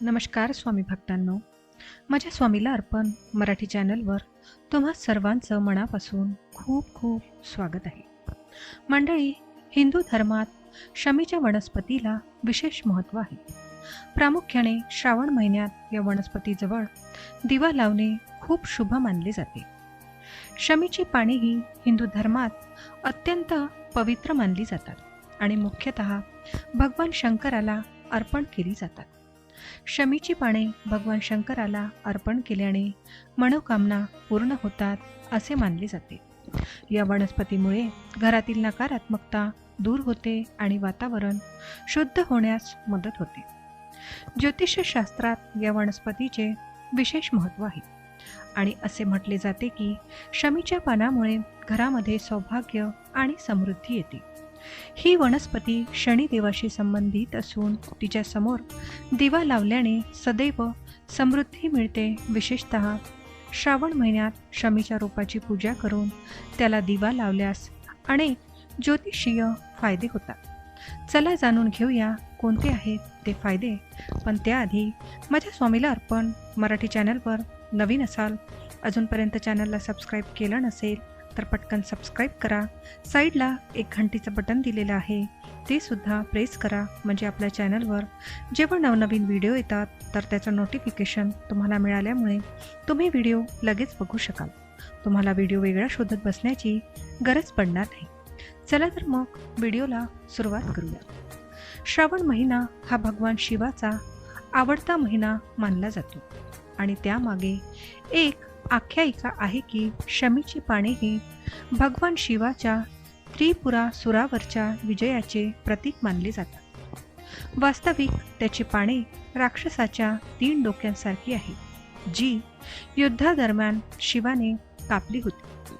नमस्कार स्वामी भक्तांनो. माझ्या स्वामीला अर्पण मराठी चॅनलवर तुम्हा सर्वांचं मनापासून खूप खूप स्वागत आहे. मंडळी हिंदू धर्मात शमीच्या वनस्पतीला विशेष महत्त्व आहे. प्रामुख्याने श्रावण महिन्यात या वनस्पतीजवळ दिवा लावणे खूप शुभ मानले जाते. शमीची पाने ही हिंदू धर्मात अत्यंत पवित्र मानली जातात आणि मुख्यतः भगवान शंकराला अर्पण केली जातात. शमीची पाने भगवान शंकराला अर्पण केल्याने मनोकामना पूर्ण होतात असे मानले जाते. या वनस्पतीमुळे घरातील नकारात्मकता दूर होते आणि वातावरण शुद्ध होण्यास मदत होते. ज्योतिषशास्त्रात या वनस्पतीचे विशेष महत्त्व आहे आणि असे म्हटले जाते की शमीच्या पानामुळे घरामध्ये सौभाग्य आणि समृद्धी येते. ही वनस्पती शनिदेवाशी संबंधित असून तिच्या समोर दिवा लावल्याने सदैव समृद्धी मिळते. विशेषत श्रावण महिन्यात शमीच्या रोपाची पूजा करून त्याला दिवा लावल्यास अनेक ज्योतिषीय फायदे होतात. चला जाणून घेऊया कोणते आहेत ते फायदे. पण त्याआधी माझ्या स्वामीला अर्पण मराठी चॅनलवर नवीन असाल अजूनपर्यंत चॅनलला सबस्क्राईब केलं नसेल तर पटकन सबस्क्राईब करा. साईडला एक घंटीचं बटन दिलेलं आहे. ते सुद्धा प्रेस करा. म्हणजे आपल्या चॅनलवर जेव्हा नवनवीन व्हिडिओ येतात तर त्याचं नोटिफिकेशन तुम्हाला मिळाल्यामुळे तुम्ही व्हिडिओ लगेच बघू शकाल. तुम्हाला व्हिडिओ वेगळा शोधत बसण्याची गरज पडणार नाही. चला तर मग व्हिडिओला सुरुवात करूया. श्रावण महिना हा भगवान शिवाचा आवडता महिना मानला जातो. आणि त्यामागे एक आख्यायिका आहे की शमीची पाने ही भगवान शिवाच्या त्रिपुरा सुरावरच्या विजयाचे प्रतीक मानले जातात. वास्तविक त्याची पाने राक्षसाच्या तीन डोक्यांसारखी आहे जी युद्धादरम्यान शिवाने कापली होती.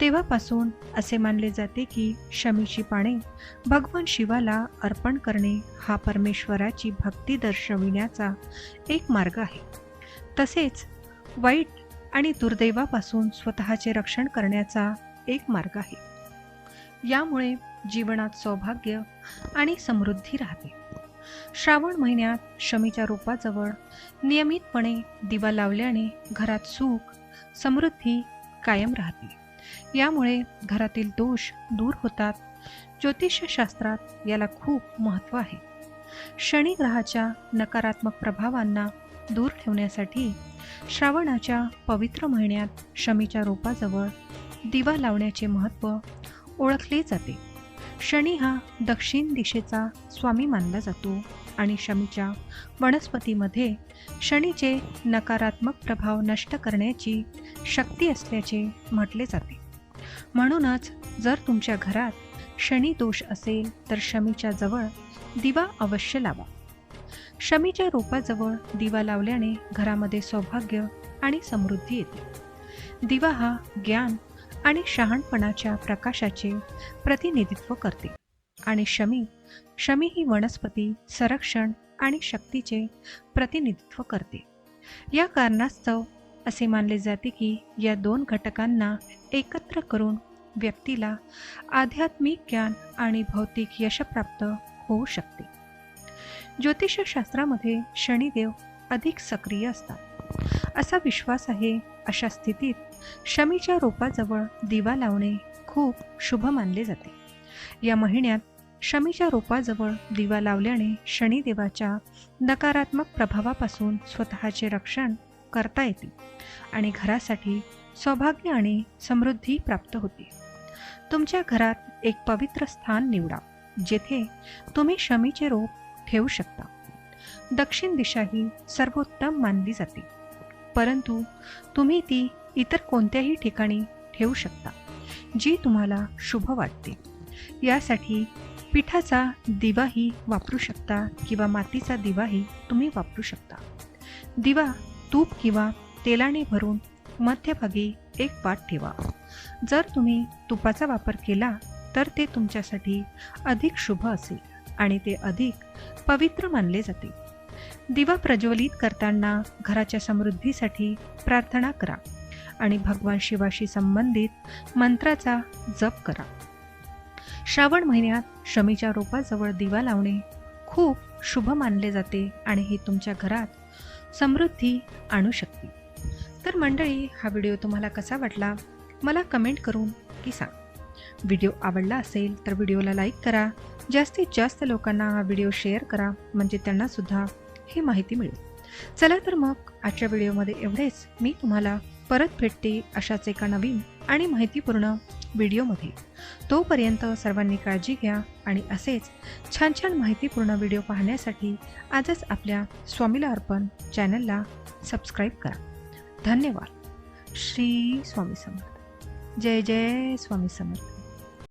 तेव्हापासून असे मानले जाते की शमीची पाने भगवान शिवाला अर्पण करणे हा परमेश्वराची भक्ती दर्शविण्याचा एक मार्ग आहे. तसेच वाईट आणि दुर्दैवापासून स्वतःचे रक्षण करण्याचा एक मार्ग आहे. यामुळे जीवनात सौभाग्य आणि समृद्धी राहते. श्रावण महिन्यात शमीच्या रोपाजवळ नियमितपणे दिवा लावल्याने घरात सुख समृद्धी कायम राहते. यामुळे घरातील दोष दूर होतात. ज्योतिषशास्त्रात याला खूप महत्त्व आहे. शनी ग्रहाच्या नकारात्मक प्रभावांना दूर ठेवण्यासाठी श्रावणाच्या पवित्र महिन्यात शमीच्या रोपाजवळ दिवा लावण्याचे महत्त्व ओळखले जाते. शनी हा दक्षिण दिशेचा स्वामी मानला जातो आणि शमीच्या वनस्पतीमध्ये शनीचे नकारात्मक प्रभाव नष्ट करण्याची शक्ती असल्याचे म्हटले जाते. म्हणूनच जर तुमच्या घरात शनी दोष असेल तर शमीच्या जवळ दिवा अवश्य लावा. शमीच्या रोपाजवळ दिवा लावल्याने घरामध्ये सौभाग्य आणि समृद्धी येते. दिवा हा ज्ञान आणि शहाणपणाच्या प्रकाशाचे प्रतिनिधित्व करते. आणि शमी शमी ही वनस्पती संरक्षण आणि शक्तीचे प्रतिनिधित्व करते. या कारणास्तव असे मानले जाते की या दोन घटकांना एकत्र करून व्यक्तीला आध्यात्मिक ज्ञान आणि भौतिक यश प्राप्त होऊ शकते. ज्योतिषशास्त्रामध्ये शनिदेव अधिक सक्रिय असतात. असा विश्वास आहे अशा स्थितीत शमीच्या रोपाजवळ दिवा लावणे खूप शुभ मानले जाते. या महिन्यात शमीच्या रोपाजवळ दिवा लावल्याने शनिदेवाच्या नकारात्मक प्रभावापासून स्वतःचे रक्षण करता येते आणि घरासाठी सौभाग्य आणि समृद्धी प्राप्त होते. तुमच्या घरात एक पवित्र स्थान निवडा जेथे तुम्ही शमीचे रोप ठेवू शकता. दक्षिण दिशा ही सर्वोत्तम मानली जाते. परंतु तुम्ही ती इतर कोणत्याही ठिकाणी ठेवू शकता जी तुम्हाला शुभ वाटते. यासाठी पिठाचा दिवाही वापरू शकता किंवा मातीचा दिवाही तुम्ही वापरू शकता. दिवा तूप किंवा तेलाने भरून मध्यभागी एक पाट ठेवा. जर तुम्ही तुपाचा वापर केला तर ते तुमच्यासाठी अधिक शुभ असेल. आणि ते अधिक पवित्र मानले जाते. दिवा प्रज्वलित करताना घराच्या समृद्धीसाठी प्रार्थना करा आणि भगवान शिवाशी संबंधित मंत्राचा जप करा. श्रावण महिन्यात शमीच्या रोपाजवळ दिवा लावणे खूप शुभ मानले जाते आणि हे तुमच्या घरात समृद्धी आणू शकते. तर मंडळी हा व्हिडिओ तुम्हाला कसा वाटला? मला कमेंट करून की सांग. व्हिडिओ आवडला असेल तर व्हिडिओला लाईक करा. जास्तीत जास्त लोकांना हा व्हिडिओ शेअर करा म्हणजे त्यांनासुद्धा ही माहिती मिळेल. चला तर मग आजच्या व्हिडिओमध्ये एवढेच. मी तुम्हाला परत भेटते अशाच एका नवीन आणि माहितीपूर्ण व्हिडिओमध्ये. तोपर्यंत सर्वांनी काळजी घ्या आणि असेच छान छान माहितीपूर्ण व्हिडिओ पाहण्यासाठी आजच आपल्या स्वामीला अर्पण चॅनलला सबस्क्राईब करा. धन्यवाद. श्री स्वामी समर्थ. जय जय स्वामी समर्थ.